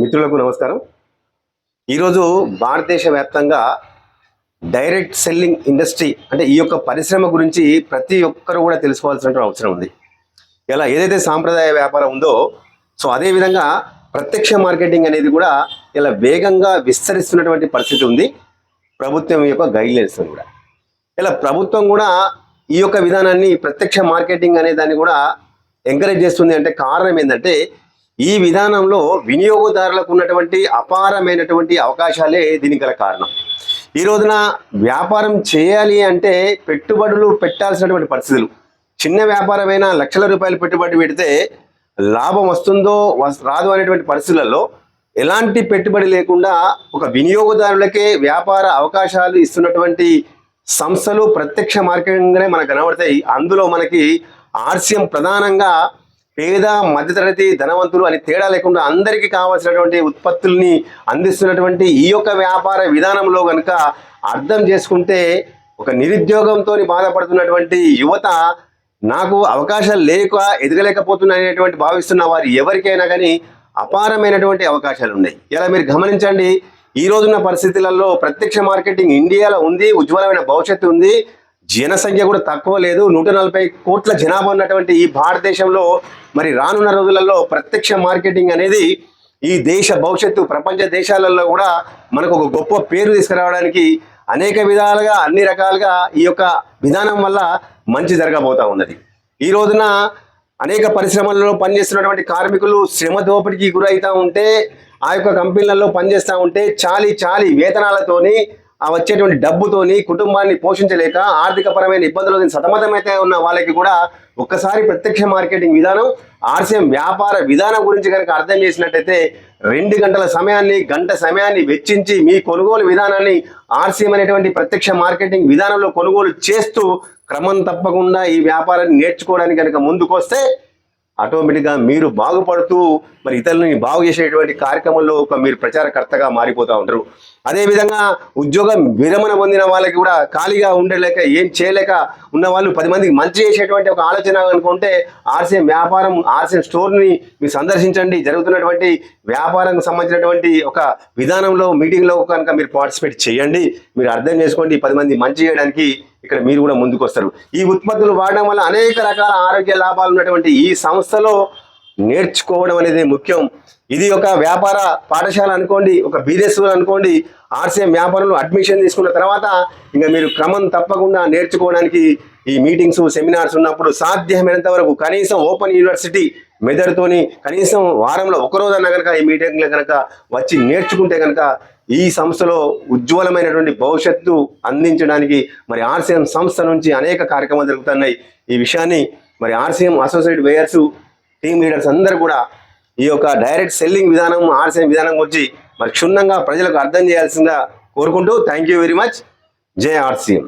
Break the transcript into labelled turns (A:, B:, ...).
A: మిత్రులకు నమస్కారం. ఈరోజు భారతదేశ వ్యాప్తంగా డైరెక్ట్ సెల్లింగ్ ఇండస్ట్రీ అంటే ఈ యొక్క పరిశ్రమ గురించి ప్రతి ఒక్కరు కూడా తెలుసుకోవాల్సిన అవసరం ఉంది. ఇలా ఏదైతే సాంప్రదాయ వ్యాపారం ఉందో సో అదే విధంగా ప్రత్యక్ష మార్కెటింగ్ అనేది కూడా ఇలా వేగంగా విస్తరిస్తున్నటువంటి పరిస్థితి ఉంది. ప్రభుత్వం యొక్క గైడ్లైన్స్ కూడా. ఇలా ప్రభుత్వం కూడా ఈ యొక్క విధానాన్ని ప్రత్యక్ష మార్కెటింగ్ అనే దాన్ని కూడా ఎంకరేజ్ చేస్తుంది అంటే కారణం ఏంటంటే ఈ విధానంలో వినియోగదారులకు ఉన్నటువంటి అపారమైనటువంటి అవకాశాలే దీనికి గల కారణం. ఈ రోజున వ్యాపారం చేయాలి అంటే పెట్టుబడులు పెట్టాల్సినటువంటి పరిస్థితులు. చిన్న వ్యాపారమైనా లక్షల రూపాయలు పెట్టుబడి పెడితే లాభం వస్తుందో రాదు అనేటువంటి పరిస్థితులలో ఎలాంటి పెట్టుబడి లేకుండా ఒక వినియోగదారులకే వ్యాపార అవకాశాలు ఇస్తున్నటువంటి సంస్థలు ప్రత్యక్ష మార్కెటింగ్నే మనకు కనబడతాయి. అందులో మనకి ఆర్సిఎం ప్రధానంగా పేద మధ్యతరగతి ధనవంతులు అని తేడా లేకుండా అందరికీ కావాల్సినటువంటి ఉత్పత్తుల్ని అందిస్తున్నటువంటి ఈ యొక్క వ్యాపార విధానంలో కనుక అర్థం చేసుకుంటే ఒక నిరుద్యోగంతో బాధపడుతున్నటువంటి యువత నాకు అవకాశాలు లేక ఎదగలేకపోతున్నాయనేటువంటి భావిస్తున్న వారు ఎవరికైనా కానీ అపారమైనటువంటి అవకాశాలు ఉన్నాయి. ఇలా మీరు గమనించండి ఈ రోజున్న పరిస్థితులలో ప్రత్యక్ష మార్కెటింగ్ ఇండియాలో ఉంది ఉజ్వలమైన భవిష్యత్తు ఉంది. జనసంఖ్య కూడా తక్కువ లేదు. నూట నలభై కోట్ల జనాభా ఉన్నటువంటి ఈ భారతదేశంలో మరి రానున్న రోజులలో ప్రత్యక్ష మార్కెటింగ్ అనేది ఈ దేశ భవిష్యత్తు ప్రపంచ దేశాలలో కూడా మనకు ఒక గొప్ప పేరు తీసుకురావడానికి అనేక విధాలుగా అన్ని రకాలుగా ఈ యొక్క విధానం వల్ల మంచి జరగబోతా ఉన్నది. ఈ రోజున అనేక పరిశ్రమలలో పనిచేస్తున్నటువంటి కార్మికులు శ్రమ దోపిడీకి గురవుతూ ఉంటే ఆ యొక్క కంపెనీలలో పనిచేస్తూ ఉంటే చాలి చాలి వేతనాలతోని ఆ వచ్చేటువంటి డబ్బుతోని కుటుంబాన్ని పోషించలేక ఆర్థిక పరమైన ఇబ్బందులు సతమతమైతే ఉన్న వాళ్ళకి కూడా ఒక్కసారి ప్రత్యక్ష మార్కెటింగ్ విధానం ఆర్సిఎం వ్యాపార విధానం గురించి కనుక అర్థం చేసినట్టయితే రెండు గంటల సమయాన్ని గంట సమయాన్ని వెచ్చించి మీ కొనుగోలు విధానాన్ని ఆర్సిఎం అనేటువంటి ప్రత్యక్ష మార్కెటింగ్ విధానంలో కొనుగోలు చేస్తూ క్రమం తప్పకుండా ఈ వ్యాపారాన్ని నేర్చుకోవడానికి కనుక ముందుకొస్తే ఆటోమేటిక్గా మీరు బాగుపడుతూ మరి ఇతరులని బాగు చేసేటువంటి కార్యక్రమంలో ఒక మీరు ప్రచారకర్తగా మారిపోతూ ఉంటారు. అదేవిధంగా ఉద్యోగం విరమణ పొందిన వాళ్ళకి కూడా ఖాళీగా ఉండలేక ఏం చేయలేక ఉన్న వాళ్ళు పది మందికి మంచి చేసేటువంటి ఒక ఆలోచన అనుకుంటే ఆర్సీఎం వ్యాపారం ఆర్సీఎం స్టోర్ని మీరు సందర్శించండి. జరుగుతున్నటువంటి వ్యాపారానికి సంబంధించినటువంటి ఒక విధానంలో మీటింగ్లో కనుక మీరు పార్టిసిపేట్ చేయండి. మీరు అర్థం చేసుకోండి పది మంది మంచి చేయడానికి ఇక్కడ మీరు కూడా ముందుకు వస్తారు ఈ ఉత్పత్తులు వాడడం వల్ల అనేక రకాల ఆరోగ్య లాభాలు ఉన్నటువంటి ఈ సంస్థలో నేర్చుకోవడం అనేది ముఖ్యం. ఇది ఒక వ్యాపార పాఠశాల అనుకోండి ఒక బిజినెస్ అనుకోండి ఆర్సీఎం వ్యాపారంలో అడ్మిషన్ తీసుకున్న తర్వాత ఇంకా మీరు క్రమం తప్పకుండా నేర్చుకోవడానికి ఈ మీటింగ్స్ సెమినార్స్ ఉన్నప్పుడు సాధ్యమైనంత వరకు కనీసం ఓపెన్ యూనివర్సిటీ మెదడుతోని కనీసం వారంలో ఒకరోజన్నా కనుక ఈ మీటింగ్లో కనుక వచ్చి నేర్చుకుంటే కనుక ఈ సంస్థలో ఉజ్వలమైనటువంటి భవిష్యత్తు అందించడానికి మరి ఆర్సీఎం సంస్థ నుంచి అనేక కార్యక్రమాలు జరుగుతున్నాయి. ఈ విషయాన్ని మరి ఆర్సీఎం అసోసియేట్ వేయర్స్ టీమ్ లీడర్స్ అందరూ కూడా ఈ యొక్క డైరెక్ట్ సెల్లింగ్ విధానం ఆర్సీఎం విధానం గురించి మరి క్షుణ్ణంగా ప్రజలకు అర్థం చేయాల్సిందిగా కోరుకుంటూ థ్యాంక్ యూ వెరీ మచ్ జై ఆర్సీఎం.